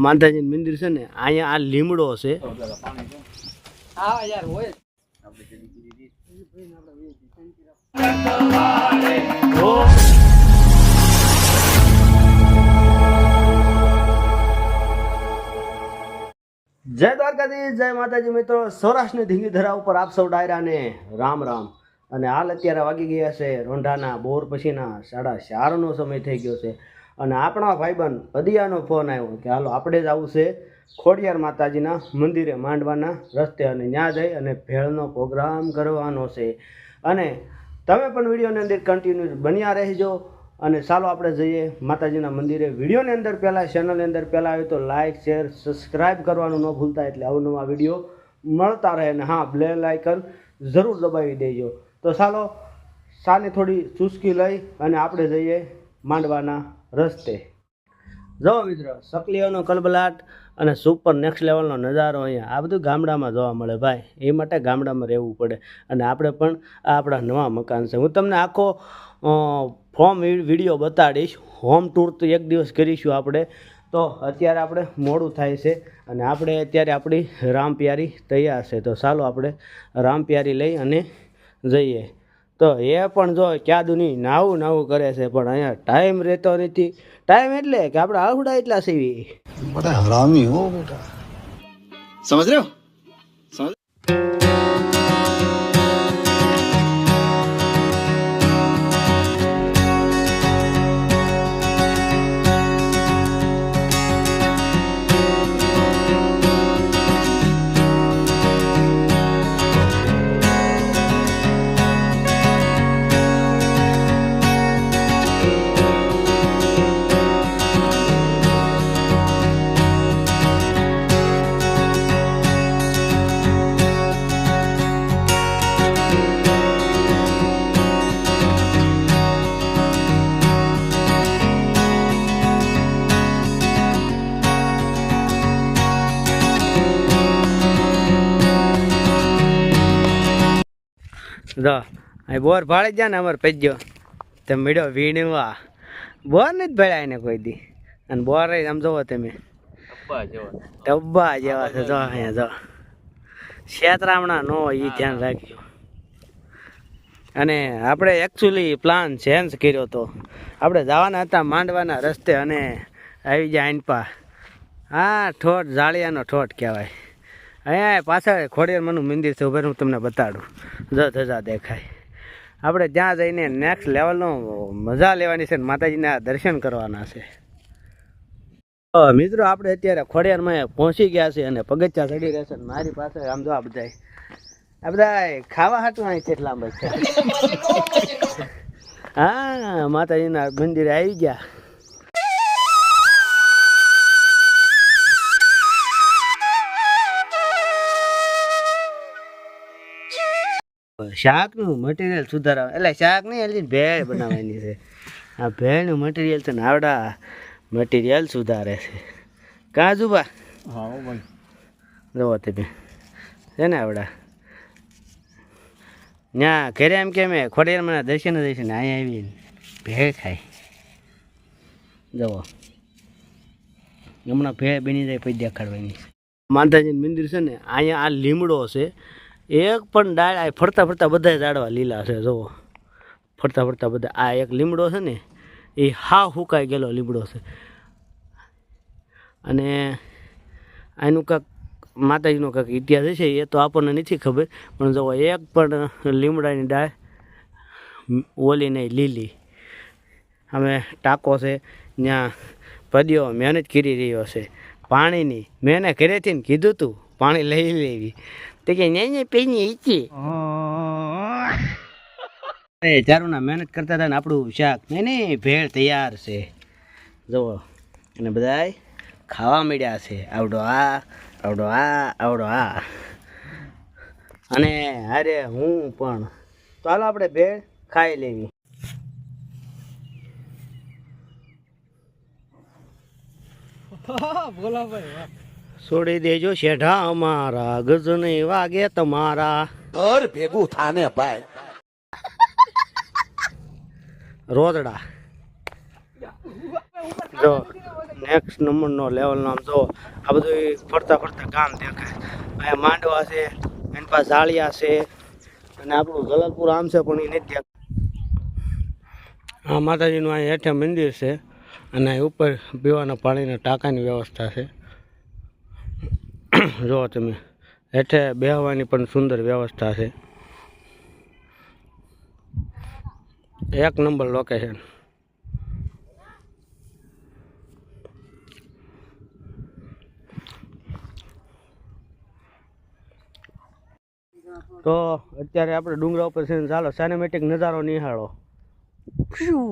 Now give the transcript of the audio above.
માતાજી મંદિર છે ને અહીંયા આ લીમડો છે. જય દ્વારકાધીશ જય માતાજી મિત્રો. સૌરાષ્ટ્રની ધીંગી ધરા ઉપર આપ સૌ ડાયરાને રામ રામ. અને હાલ અત્યારે વાગી ગયા છે રોંઢાના બોર પછીના સાડા ચારનો સમય થઈ ગયો છે. અને આપણા ભાઈબંધ અદિયાનો ફોન આવ્યો કે હાલો, આપણે જ આવું છે. ખોડિયાર માતાજીના મંદિરે માંડવાના રસ્તે અને ત્યાં જઈ અને ભેળનો પ્રોગ્રામ કરવાનો છે. અને તમે પણ વિડીયોની અંદર કન્ટિન્યુ બન્યા રહેજો. અને ચાલો આપણે જઈએ માતાજીના મંદિરે. વિડીયોની અંદર પહેલાં ચેનલની અંદર પહેલાં આવે તો લાઇક શેર સબસ્ક્રાઈબ કરવાનું ન ભૂલતા એટલે અવનવા વીડિયો મળતા રહે અને હા બેલ આઇકન જરૂર દબાવી દેજો. તો ચાલો, સાને થોડી ચુસ્કી લઈ અને આપણે જઈએ માંડવાના રસ્તે. જો મિત્રો, સકલીઓનો કલબલાટ અને સુપર નેક્સ્ટ લેવલનો નજારો અહીંયા, આ બધું ગામડામાં જોવા મળે ભાઈ. એ માટે ગામડામાં રહેવું પડે. અને આપણે પણ આ આપણા નવા મકાન છે. હું તમને આખો ફોર્મ વીડિયો બતાડીશ. હોમ ટૂર તો એક દિવસ કરીશું આપણે. તો અત્યારે આપણે મોડું થાય છે. અને આપણે અત્યારે આપણી રામપ્યારી તૈયાર છે. તો ચાલો આપણે રામપ્યારી લઈ અને જઈએ. તો એ પણ જો ક્યાદુની નાવું નાવું કરે છે પણ અહીંયા ટાઈમ રહેતો નથી. ટાઈમ એટલે કે આપણે આવડા એટલા સીવી. બધા હરામી હો બેટા. સમજ રહ્યો? સમજ જો અહીં બોર ભાળી જાય ને અમારે પેજો. તે મીડો વીણવા. બોર નથી ભેળાય ને કોઈ દી. અને બોર આમ જોવો તમે. ડબ્બા જેવા. છે જો અહીંયા જો. શેતરામણા નો એ ધ્યાન રાખ્યું અને આપણે એકચ્યુઅલી પ્લાન ચેન્જ કર્યો હતો આપણે જવાના હતા માંડવાના રસ્તે અને આવી જાય આઈનપા. હા ઠોઠ જાળિયાનો ઠોઠ કહેવાય. અહીંયા પાછળ ખોડિયારમાંનું મંદિર છે ઉભેર હું તમને બતાડું. જો ધજા દેખાય. આપણે ત્યાં જઈને નેક્સ્ટ લેવલનો મજા લેવાની છે ને માતાજીના દર્શન કરવાના છે. મિત્રો આપણે અત્યારે ખોડિયારમાં પહોંચી ગયા છે અને પગથિયા ચડી રહ્યા ને મારી પાસે આમ જો આ બધાય. આ બધા ખાવા હાટું અહીં કેટલા છે? હા માતાજીના મંદિરે આવી ગયા. આવે શાકનું મટીરિયલ સુધારાવે એટલે શાક નહીં એટલે ભેળ બનાવવાની છે. આ ભેળનું મટીરિયલ છે નાવડા મટીરિયલ સુધારે છે. કાજુબા હા ભાઈ. જુઓ તમે છે ને આવડા? ના ઘરે એમ કે મેં ખોડિયારમાં દર્શન દર્શન અહીંયા આવીને ભેળ ખાય. જવો. હમણાં ભેળ બની જાય પછી દેખાડવાની માતાજીનું મંદિર છે ને અહીંયા આ લીમડો છે. એક પણ ડાળ, આ ફરતા ફરતા બધા ઝાડવા લીલા છે, જુઓ. ફરતા ફરતા બધા. આ એક લીમડો છે ને, એ હા હુકાઈ ગયેલો લીમડો છે. અને આનું કાંક માતાજીનો કાંક ઇતિહાસ છે એ તો આપણને નથી ખબર, પણ જુઓ, એક પણ લીમડાની ડાળ ઓલી નહીં લીલી. અમે ટાંકો છે ત્યાં પદ્યો મહેનત કરી રહ્યો છે. પાણીની, મેં એને ઘરેથી કીધું તું, પાણી લઈ લેવી. તો કે નહીં નહીં પીની ઈચી એ ચારુના મહેનત કરતા હતા ને આપણું શાક. નહીં નહીં ભેળ તૈયાર છે. જુઓ અને બધાય ખાવા મળ્યા છે. આવડો આ આવડો આ આવડો આ. અને અરે હું પણ. ચાલો આપણે ભેળ ખાઈ લેવી. બોલો ભાઈ વાહ. છોડી દેજો શેઢા અમારા ગજ નહીં વાગે તમારા. ઘર ભેગું થાને ભાઈ. રોદડા. જો નેક્સ્ટ નંબરનો લેવલ નામ જો આ બધું ફરતા ફરતા કામ દેખાય. અહીંયા માંડવા છે એની પાસે ઝાળિયા છે અને આપણું ગલતપુર આમ છે પણ એ નથી દેખાય હા માતાજીનું અહીંયા હેઠે મંદિર છે અને ઉપર પીવાના પાણીના ટાંકાની વ્યવસ્થા છે. જુઓ તમે હેઠે બેહવાની પણ સુંદર વ્યવસ્થા છે. એક નંબર લોકેશન તો અત્યારે આપણે ડુંગરા ઉપર છે ચાલો સાઇનેમેટિક નજારો નિહાળો. ફ્યુ.